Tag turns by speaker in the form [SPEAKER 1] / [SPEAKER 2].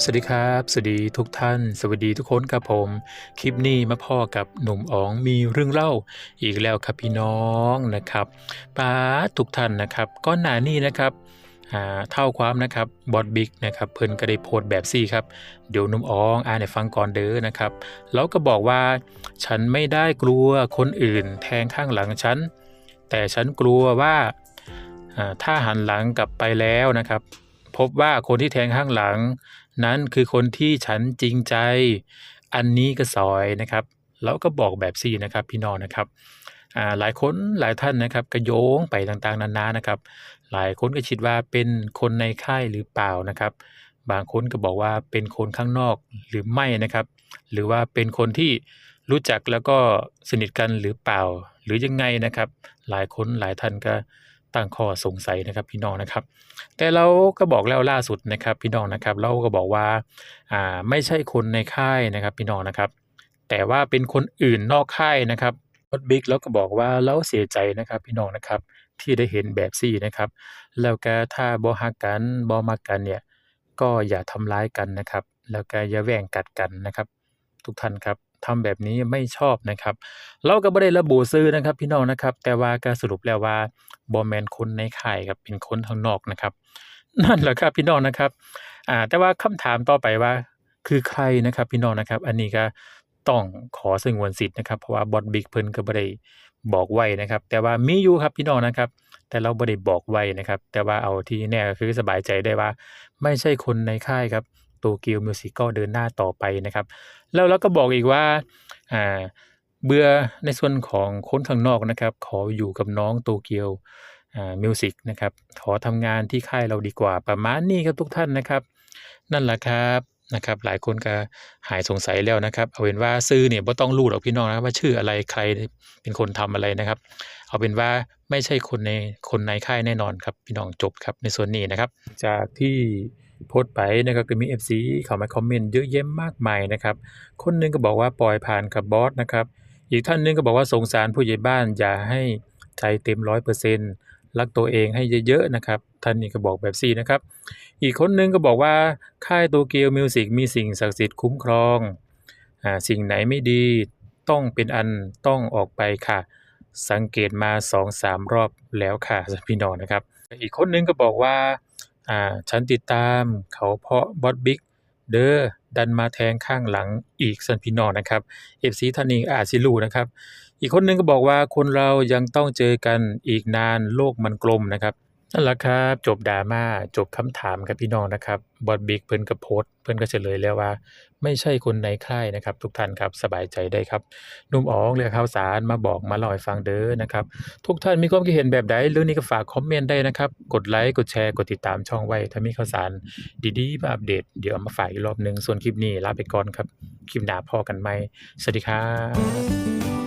[SPEAKER 1] สวัสดีครับ สวัสดีทุกท่าน สวัสดีทุกคนครับผม คลิปนี้มาพ่อกับหนุ่มอ๋องมีเรื่องเล่าอีกแล้วครับพี่น้องนะครับป้าทุกท่านนะครับก้อนหนานี้นะครับอ่าเท่าความนะครับบอดบิ๊กนะครับเพิ่นก็ได้โพสต์แบบซี่ครับเดี๋ยวหนุ่มอ๋องอ่านให้ฟังก่อนเด้อนะครับ แล้วก็บอกว่า ฉันไม่ได้กลัวคนอื่นแทงข้างหลังฉัน แต่ฉันกลัวว่าอ่าถ้าหันหลังกลับไปแล้วนะครับ พบว่าคนที่แทงข้างหลัง นั้นคือคนที่ฉันจริงใจ อันนี้ก็ซอยนะครับ แล้วก็บอกแบบซี่นะครับพี่น้องนะครับอ่าหลายคนหลายท่านนะครับก็โยงไปต่างๆนานานะครับ หลายคนก็คิดว่าเป็นคนในค่ายหรือเปล่านะครับ บางคนก็บอกว่าเป็นคนข้างนอกหรือไม่นะครับ หรือว่าเป็นคนที่รู้จักแล้วก็สนิทกันหรือเปล่า หรือยังไงนะครับ หลายคนหลายท่านก็ ตั้งข้อสงสัยนะครับพี่น้องนะครับ แต่เราก็บอกแล้วล่าสุดนะครับพี่น้องนะครับ เราก็บอกว่าอ่าไม่ใช่คนในค่ายนะครับพี่น้องนะครับ แต่ว่าเป็นคนอื่นนอกค่ายนะครับรถบิ๊กแล้วก็บอกว่าเราเสียใจนะครับพี่น้องนะครับที่ได้เห็นแบบซี่นะครับ แล้วก็ถ้าบ่ฮักกันบ่มักกันเนี่ยก็อย่าทำร้ายกันนะครับ แล้วก็อย่าแย่งกัดกันนะครับ ทุกท่านครับ ทำแบบนี้ไม่ชอบนะครับ เราก็บ่ได้ระบุชื่อนะครับ พี่น้องนะครับ แต่ว่าก็สรุปแล้วว่าบ่แมนคนในค่ายครับเป็นคนข้างนอกนะครับ นั่นแหละครับพี่น้องนะครับอ่าแต่ว่าคำถามต่อไปว่าคือใครนะครับพี่น้องนะครับ อันนี้ก็ต้องขอสงวนสิทธิ์นะครับเพราะว่าบอสบิ๊กเพิ่นก็บ่ได้บอกไว้นะครับ แต่ว่ามีอยู่ครับพี่น้องนะครับ แต่เราบ่ได้บอกไว้นะครับ แต่ว่าเอาที่แน่ก็คือสบายใจได้ว่า ไม่ใช่คนในค่ายครับ Tokyo Music ก็เดินหน้าต่อไปนะครับ แล้วเราก็บอกอีกว่าเบื่อในส่วนของคนข้างนอกนะครับ ขออยู่กับน้อง Tokyo อ่า Music นะครับ ขอทำงานที่ค่ายเราดีกว่าประมาณนี้ครับทุกท่านนะครับ นั่นแหละครับนะครับ หลายคนก็หายสงสัยแล้วนะครับ เอาเป็นว่าชื่อเนี่ยบ่ต้องรู้หรอกพี่น้องนะว่าชื่ออะไรใครเป็นคนทำอะไรนะครับ เอาเป็นว่าไม่ใช่คนในคนในค่ายแน่นอนครับพี่น้องจบครับในส่วนนี้นะครับ จากที่ โพสต์ไปนะครับก็มี FC เข้ามาคอมเมนต์เยอะแยะมากมายนะครับ คนหนึงก็บอกว่าปล่อยผ่านกับบอสนะครับ อีกท่านหนึงก็บอกว่าสงสารผู้ใหญ่บ้านอย่าให้ใจเต็ม100%รักตัวเองให้เยอะๆนะครับ ท่านนี้ก็บอกแบบซี่นะครับ อีกคนหนึงก็บอกว่าค่าย Tokyo Music มีสิ่งศักดิ์สิทธิ์คุ้มครองอ่าสิ่งไหนไม่ดีต้องเป็นอันต้องออกไปค่ะ สังเกตมา 2-3 รอบแล้วค่ะพี่น้องนะครับ อีกคนหนึงก็บอกว่า อ่าฉันติดตามเขาเพาะบอสบิ๊กเด้อดันมาแทงข้างหลังอีกสันพี่น้องนะครับเอฟซีท่านนี้อาจสิรู้นะครับ อีกคนหนึงก็บอกว่าคนเรายังต้องเจอกันอีกนานโลกมันกลมนะครับ นั่นแหละครับจบดราม่าจบคำถามครับพี่น้องนะครับบอสบิ๊กเพิ่นก็โพสเพิ่นก็เฉลยแล้วว่า ไม่ใช่คนในค่ายนะครับ ทุกท่านครับสบายใจได้ครับนุ่มอ๋องเรือข่าวสารมาบอกมาเล่าให้ฟังเด้อนะครับทุกท่านมีความคิดเห็นแบบใดเรื่องนี้ก็ฝากคอมเมนต์ได้นะครับ กดไลค์กดแชร์กดติดตามช่องไว้ ถ้ามีข่าวสารดีๆมาอัปเดตเดี๋ยวมาฝากอีกรอบหนึ่งส่วนคลิปนี้ลาไปก่อนครับคลิปหน้าพอกันใหมสวัสดีครับ